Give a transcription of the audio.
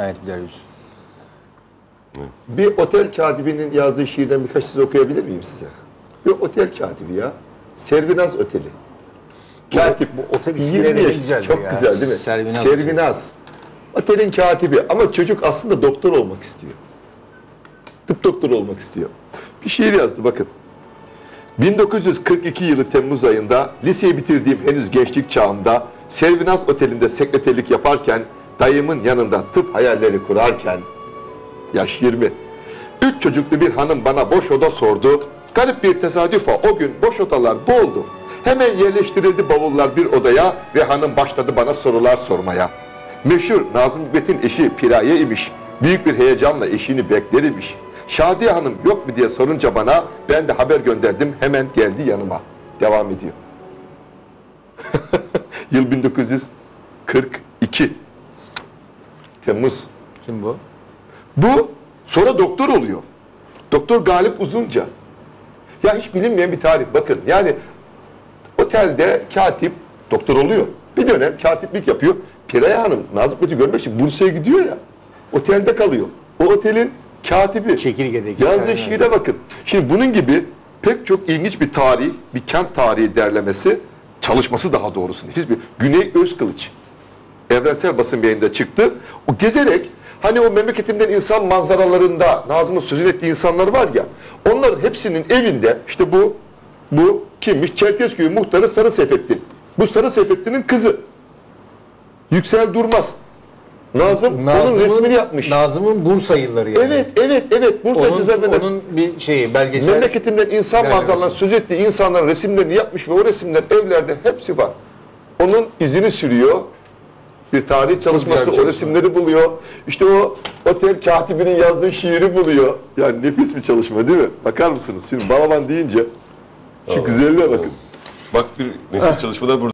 Mehmet Güler Yüz. Bir otel katibinin yazdığı şiirden birkaç söz okuyabilir miyim size? Bir otel katibi ya. Servinaz Oteli. Katip. bu otel isimleri ne 20 güzeldir Çok ya. güzel değil mi? Servinaz Servinaz. Otelin katibi ama çocuk aslında doktor olmak istiyor. Tıp doktoru olmak istiyor. Bir şiir yazdı bakın. 1942 yılı Temmuz ayında liseyi bitirdiğim henüz gençlik çağımda Servinaz Oteli'nde sekreterlik yaparken dayımın yanında tıp hayalleri kurarken yaş 20. Üç çocuklu bir hanım bana boş oda sordu. Garip bir tesadüfe o gün boş odalar boldu. Hemen yerleştirildi bavullar bir odaya ve hanım başladı bana sorular sormaya. Meşhur Nazım Hikmet'in eşi Piraye imiş. Büyük bir heyecanla eşini bekler imiş. Şadiye Hanım yok mu diye sorunca bana ben de haber gönderdim hemen geldi yanıma. Devam ediyor. Yıl 1942. Temmuz. Kim bu? Bu sonra doktor oluyor. Doktor Galip Uzunca. Ya hiç bilinmeyen bir tarih. Bakın yani otelde katip doktor oluyor. Bir dönem katiplik yapıyor. Piraye Hanım Nazım Hikmet'i görmek için Bursa'ya gidiyor ya. Otelde kalıyor. O otelin katibi. Çekirge'deki Yazdığı şiire bakın. Şimdi bunun gibi pek çok ilginç bir tarih, bir kent tarihi derlemesi, çalışması daha doğrusu nefis bir Güney Özkılıç evrensel basın yayında çıktı. O gezerek hani o memleketimden insan manzaralarında Nazım'ın sözünü ettiği insanlar var ya onların hepsinin evinde işte bu bu kimmiş? Çerkezköy muhtarı Sarı Seyfettin. Bu Sarı Seyfettin'in kızı. Yüksel Durmaz. Nazım onun Nazım'ın- resmini yapmış. Nazım'ın Bursa yılları yani. Evet, evet, evet. Bursa Onun, Cezaevi'nde onun bir şeyi belgesel. memleketinden insan manzaralarından söz ettiği insanların resimlerini yapmış ve o resimler evlerde hepsi var. Onun izini sürüyor. Bir tarih çalışması, bir o çalışma. resimleri buluyor. İşte o otel katibinin yazdığı şiiri buluyor. Yani nefis bir çalışma değil mi? Bakar mısınız? Şimdi Balaban deyince şu güzelliğe bakın. Bak bir nefis çalışmalar burada.